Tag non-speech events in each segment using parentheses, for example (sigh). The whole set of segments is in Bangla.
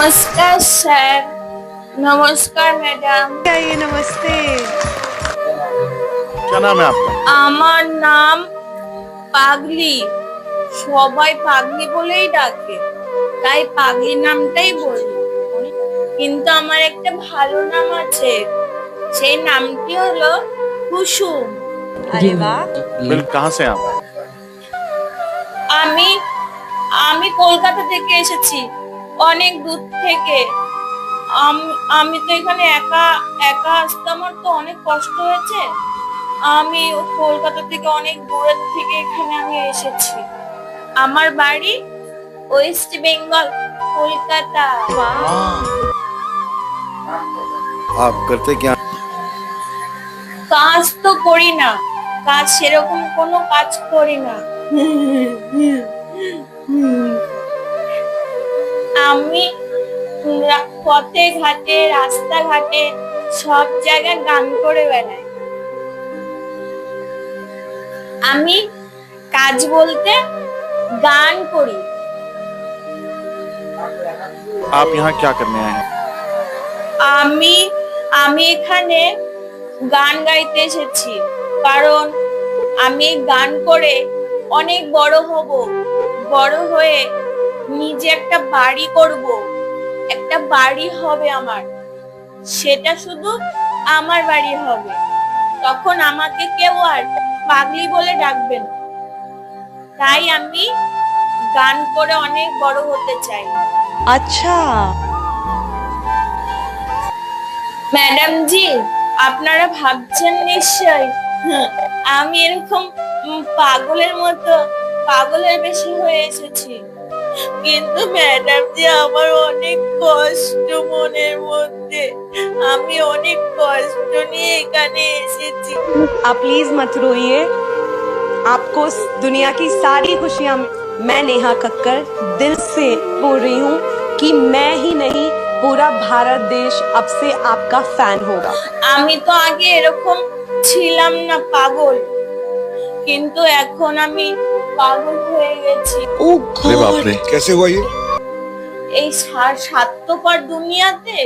নমস্কার স্যার। নমস্কার ম্যাডাম। নমস্তে। আমার নাম পাগলি। সবাই পাগলি বলেই ডাকে। তাই পাগলি নামটাই বলি। কিন্তু আমার একটা ভালো নাম আছে। সেই নামটি হলো কুসুম। আরে বাহ। আমি আমি কলকাতা থেকে এসেছি। অনেক দূর থেকে। আমি তো এখানে একা একা আসতে আমার তো অনেক কষ্ট হয়েছে। আমি কলকাতা থেকে অনেক দূরের থেকে এখানে আমি এসেছি। আমার বাড়ি ওয়েস্ট বেঙ্গল কলকাতা। আপ করতে কি কাজ তো করি না। কাজ সেরকম কোনো কাজ করি না। (laughs) আমি রা- পথে ঘাটে রাস্তাঘাটে সব জায়গায় গান করে বেড়াই আমি কাজ বলতে গান করি आप यहाँ क्या करने आए हैं আমি আমি এখানে গান গাইতে এসেছি কারণ আমি গান করে অনেক বড় হব বড় হয়ে নিজে একটা বাড়ি করব একটা বাড়ি হবে আমার। সেটা শুধু আমার বাড়ি হবে। তখন আমাকে কেউ আর পাগলি বলে ডাকবে না। তাই আমি গান করে অনেক বড় হতে চাই। আচ্ছা। ম্যাডাম জি আপনারা ভাবছেন নিশ্চয় আমি এরকম পাগলের মতো পাগলের বেশি হয়ে এসেছি। কিন্তু ম্যাডাম জি আমার অনেক কষ্ট মনের মধ্যে আমি অনেক কষ্ট নিয়ে এখানে এসেছি आप प्लीज मत रोइए आपको इस दुनिया की सारी खुशियां मैं नेहा कक्कर दिल से बोल रही हूँ कि मैं ही नहीं पूरा भारत देश अब से आपका फैन होगा আমি তো আগে এরকম ছিলাম না পাগল কিন্তু এখন আমি পাগল হয়ে গেছি अरे बाप रे कैसे हुआ ये এই সা- স্বার্থপর দুনিয়াতে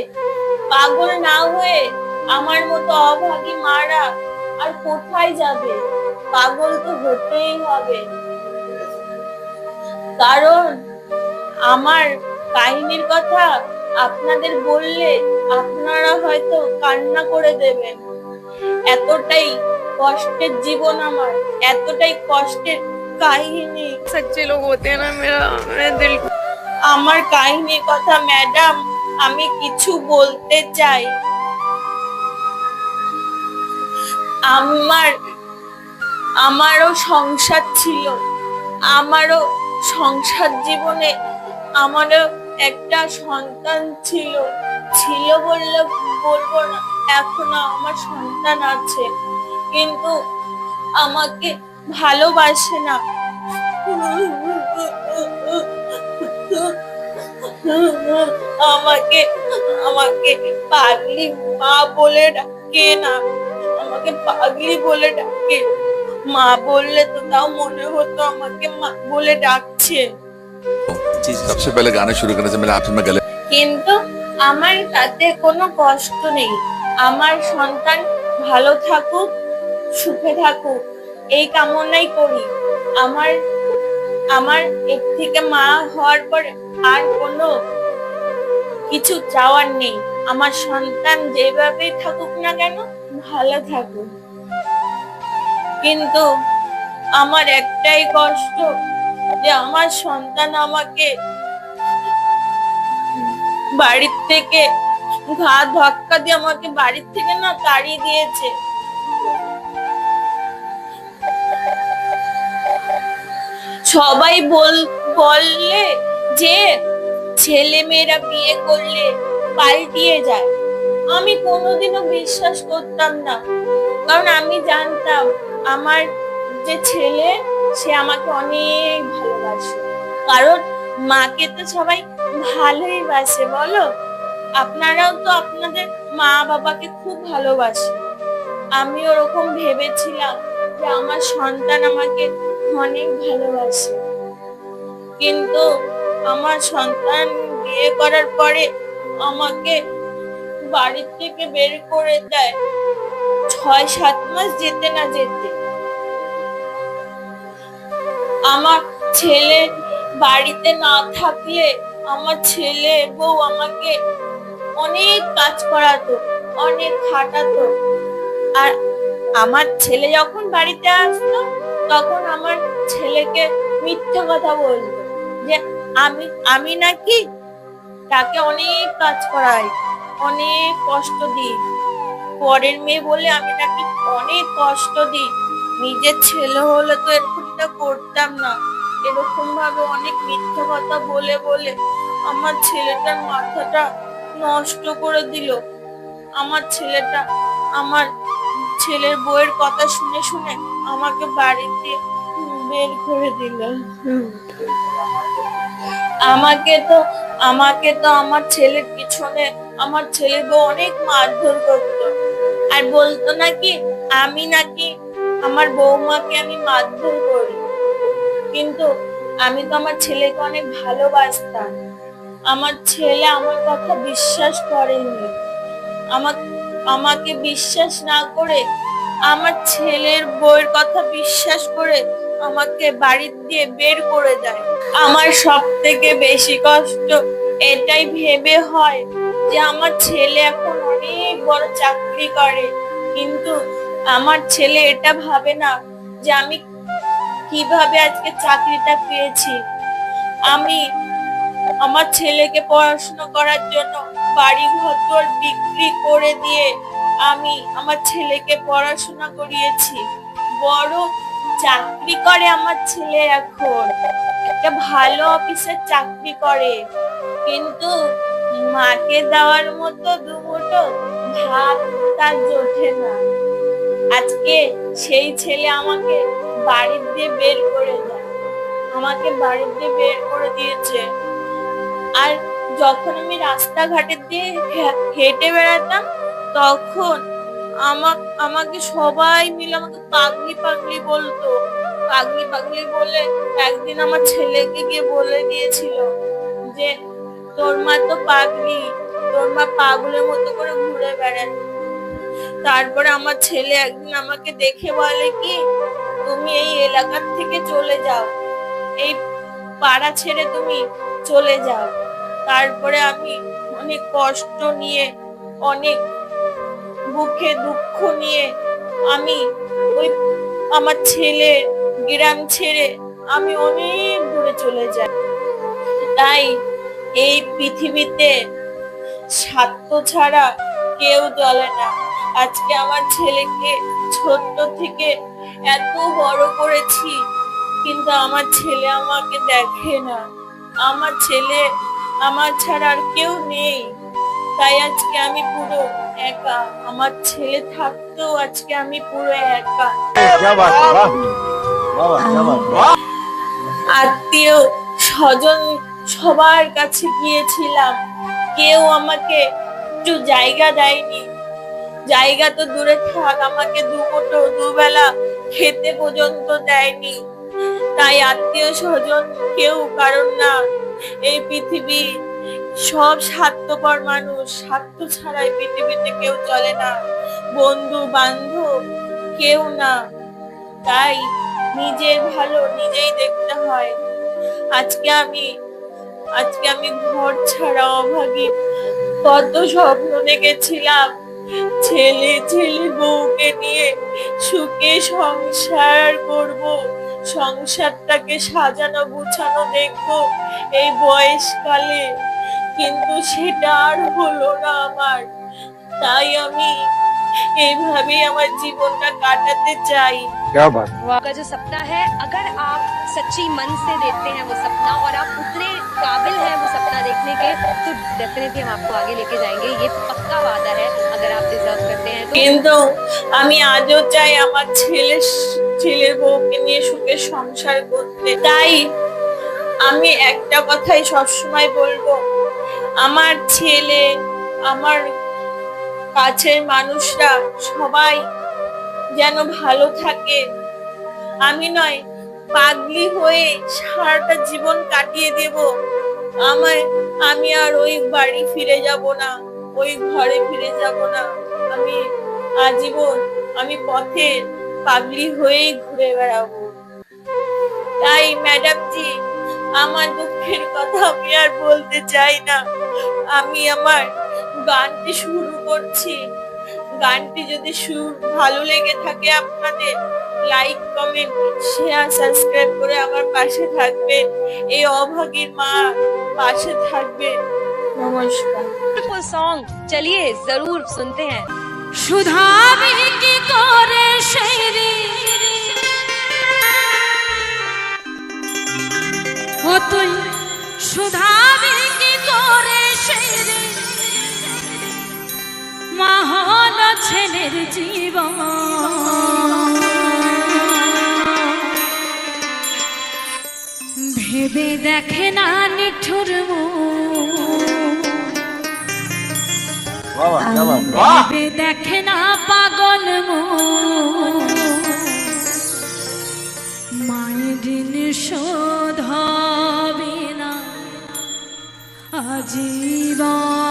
পাগল না হয়ে আমার মতো অভাগী মারা আর কোথায় যাবে পাগল তো হতেই হবে কারণ আমার কাহিনীর কথা আপনাদের বললে আপনারা হয়তো কান্না করে দেবেন এতটাই কষ্টের জীবন আমার এতটাই কষ্টের কাহিনী। সচ্চে লোক হতে না মেরা দিল। আমার কাহিনী কথা ম্যাডাম আমি কিছু বলতে চাই। আমার আমারও সংসার ছিল। আমারও সংসার জীবনে আমারও একটা সন্তান ছিল। ছিল বললে বলব না এখনও আমার সন্তান আছে। কিন্তু আমাকে ভালোবাসে না। আমাকে আমাকে পাগলি মা বলে ডাকে না। আমাকে পাগলি বলে ডাকে। মা বললে তো তাও মনে হতো আমাকে মা বলে ডাকছে। সবচেয়ে পেলে গানে শুরু করেছে মেরে আপনি গেলে। কিন্তু আমার তাতে কোনো কষ্ট নেই। আমার সন্তান ভালো থাকুক সুখে থাকুক, এই কামনাই করি। আমার আমার এর থেকে মা হওয়ার পর আর কোনো কিছু চাওয়ার নেই। আমার সন্তান যেভাবে থাকুক না কেন, ভালো থাকুক। কিন্তু আমার একটাই কষ্ট যে আমার সন্তান আমাকে বাড়ির থেকে ঘা ধাক্কা দিয়ে আমাকে বাড়ির থেকে না তাড়িয়ে দিয়েছে। সবাই বল, বললে যে ছেলে মেয়েরা বিয়ে করলে পাল্টিয়ে যায়। আমি কোনোদিনও বিশ্বাস করতাম না। কারণ আমি জানতাম আমার যে ছেলে, সে আমাকে অনেক ভালোবাসে। কারণ মাকে তো সবাই ভালোই বাসে, বলো? আপনারাও তো আপনাদের মা বাবাকে খুব ভালোবাসে আমি ওরকম ভেবেছিলাম যে আমার সন্তান আমাকে অনেক ভালোবাসি। কিন্তু আমার সন্তান বিয়ে করার পরে আমাকে বাড়ি থেকে বের করে দেয়। ছয় সাত মাস যেতে না যেতে। আমার ছেলে বাড়িতে না থাকলে আমার ছেলে বউ আমাকে অনেক কাজ করাতো, অনেক খাটাতো। আর আমার ছেলে যখন বাড়িতে আসতো তখন আমার ছেলেকে মিথ্যে কথা বলতো যে আমি আমি নাকি তাকে অনেক কাজ করাই, অনেক কষ্ট দিই। পরের মেয়ে বলে আমি নাকি অনেক কষ্ট দিই। নিজের ছেলে হলে তো এরকমটা করতাম না। এরকম ভাবে অনেক মিথ্যে কথা বলে বলে আমার ছেলেটার মাথাটা নষ্ট করে দিল। আমার ছেলেটা, আমার ছেলের বইয়ের কথা শুনে শুনে আমাকে বাড়িতে বের করে দিল আমাকে তো আমাকে তো আমার ছেলের পিছনে, আমার ছেলে অনেক মারধর করতো। আর বলতো নাকি, আমি নাকি আমার বৌমাকে আমি মারধর করি। কিন্তু আমি তো আমার ছেলেকে অনেক ভালোবাসতাম। আমার ছেলে আমার কথা বিশ্বাস করেনি। আমাকে বিশ্বাস না করে আমার ছেলের বইয়ের কথা বিশ্বাস করে আমাকে বাড়ি দিয়ে বের করে দেয়। আমার সব থেকে বেশি কষ্ট এটাই ভেবে হয় যে আমার ছেলে এখন অনেক বড় চাকরি করে। কিন্তু আমার ছেলে এটা ভাবে না যে আমি কীভাবে আজকে চাকরিটা পেয়েছি। আমি আমার ছেলেকে পড়াশোনা করার জন্য বাড়ি ঘর বিক্রি করে দিয়ে আমি আমার ছেলেকে পড়াশোনা করিয়েছি। বড় চাকরি করে আমার ছেলে এখন। একটা ভালো অফিসে চাকরি করে। কিন্তু মাকে দেওয়ার মতো দুমুটো ভাত তার জোটে না। আজকে সেই ছেলে আমাকে বাড়ি দিয়ে বের করে দেয়। আমাকে বাড়ি দিয়ে বের করে দিয়েছে। আর যখন আমি রাস্তাঘাটের দিয়ে হেঁটে বেড়াতাম তখন আমা- আমাকে সবাই মিলে আমাকে পাগলি পাগলি বলতো। পাগলি পাগলি বলে একদিন আমার ছেলেকে গিয়ে বলে দিয়েছিল যে, তোর মা তো পাগলি, তোর মা পাগলের মতো করে ঘুরে বেড়ায়। তারপরে আমার ছেলে একদিন আমাকে দেখে বলে কি, তুমি এই এলাকার থেকে চলে যাও, এই পাড়া ছেড়ে তুমি চলে যাও। তারপরে আমি অনেক কষ্ট নিয়ে, অনেক বুকে দুঃখ নিয়ে আমি ওই আমার ছেলে গ্রাম ছেড়ে আমি অনেক দূরে চলে যাই। তাই এই পৃথিবীতে স্বার্থ ছাড়া কেউ চলে না। আজকে আমার ছেলেকে ছোট্ট থেকে এত বড় করেছি, কিন্তু আমার ছেলে আমাকে দেখে না। আমার ছেলে আমার ছাড়া আর কেউ নেই। তাই আজকে আমি পুরো একা। আমার ছেলে থাকতেও আজকে আমি পুরো একা। আত্মীয় স্বজন সবার কাছে গিয়েছিলাম। কেউ আমাকে একটু জায়গা দেয়নি। জায়গা তো দূরে থাক, আমাকে দুমুটো দুবেলা খেতে পর্যন্ত দেয়নি। তাই আত্মীয় স্বজন কেউ কারণ না। এই পৃথিবী সব স্বার্থপর মানুষ, স্বার্থ ছাড়াই পৃথিবীতে কেউ চলে না। বন্ধু, বান্ধব কেউ না। তাই নিজের ভালো নিজেই দেখতে হয়। আজকে আমি আজকে আমি ঘর ছাড়া অভাগী। কত স্বপ্ন দেখেছিলাম ছেলে ছেলে বউকে নিয়ে সুখে সংসার করব। সংসারটাকে সাজানো, গুছানো দেখব এই বয়সকালে। কিন্তু সেটা আর হলো না আমার তাই আমি এইভাবেই আমার জীবনটা কাটাতে চাই क्या बात आपका जो सपना है अगर आप सच्ची मन से देखते हैं वो सपना और आप उतने काबिल हैं वो सपना देखने के तो डेफिनेटली हम आपको आगे लेके जाएंगे ये पक्का वादा है अगर आप डिजर्व करते हैं तो কিন্তু আমি আজও চাই আমার ছেলে ছেলের বউকে নিয়ে সুখে সংসার করতে তাই আমি একটা কথাই সবসময় বলবো আমার ছেলে, আমার কাছের মানুষরা সবাই যেন ভালো থাকে। আমি নয়, পাগলি হয়ে সারাটা জীবন কাটিয়ে দেব। আমার আমি আর ওই বাড়ি ফিরে যাব না, ওই ঘরে ফিরে যাব না। আমি আজীবন, আমি পথের পাগলি হয়েই ঘুরে বেড়াবো। তাই ম্যাডাম জি আমার দুঃখের কথা আমি আর বলতে চাই না। আমি আমার গানটি শুরু করছি। গানটি যদি সুর ভালো লেগে থাকে আপনাদের লাইক কমেন্ট শেয়ার সাবস্ক্রাইব করে আমার পাশে থাকবে এই অভাগীর মা পাশে থাকবে নমস্কার। সং চলিয়ে জরুর শুনতে হ্যাঁ। সুধা দেখে না পাগল। মায়ের শোধ হবে না আজীবন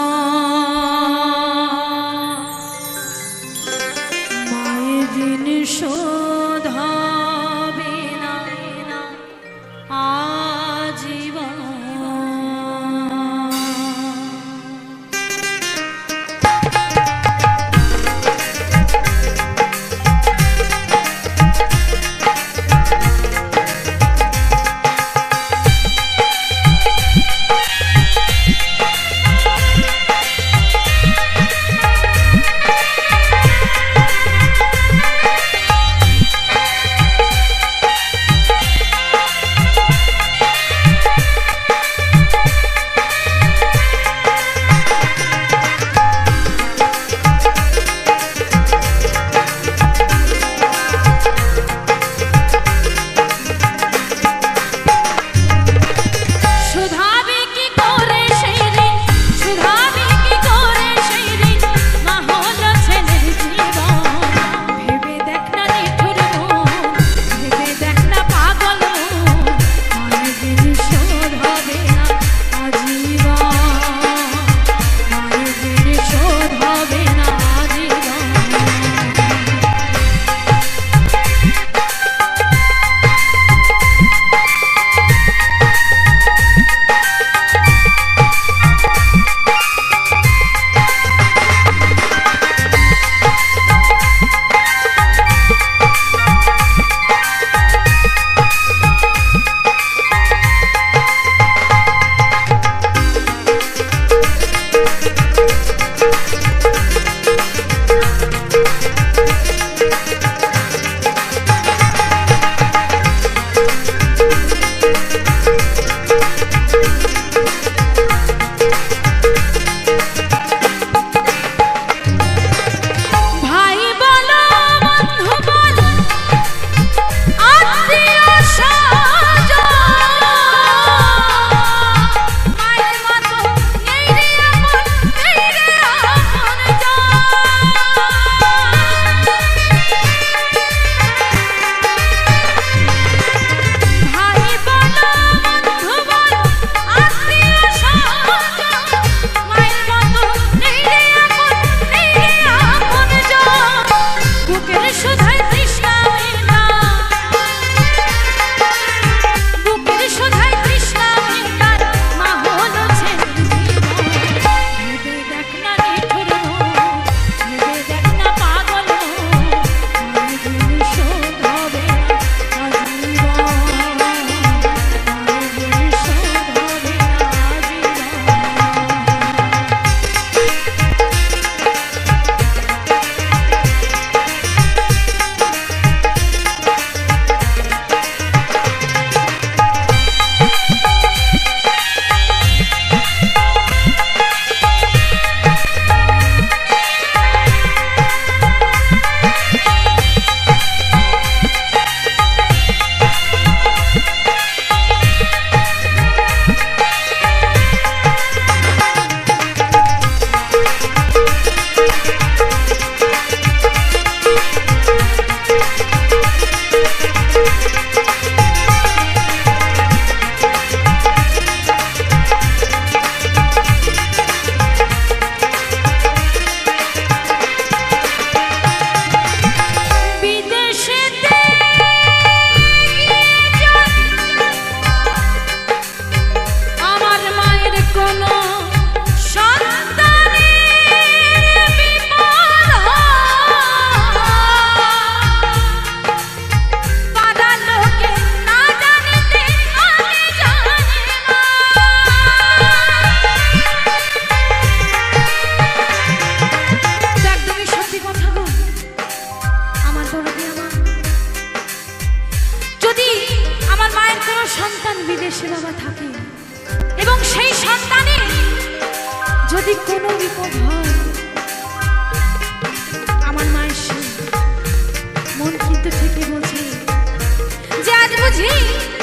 যে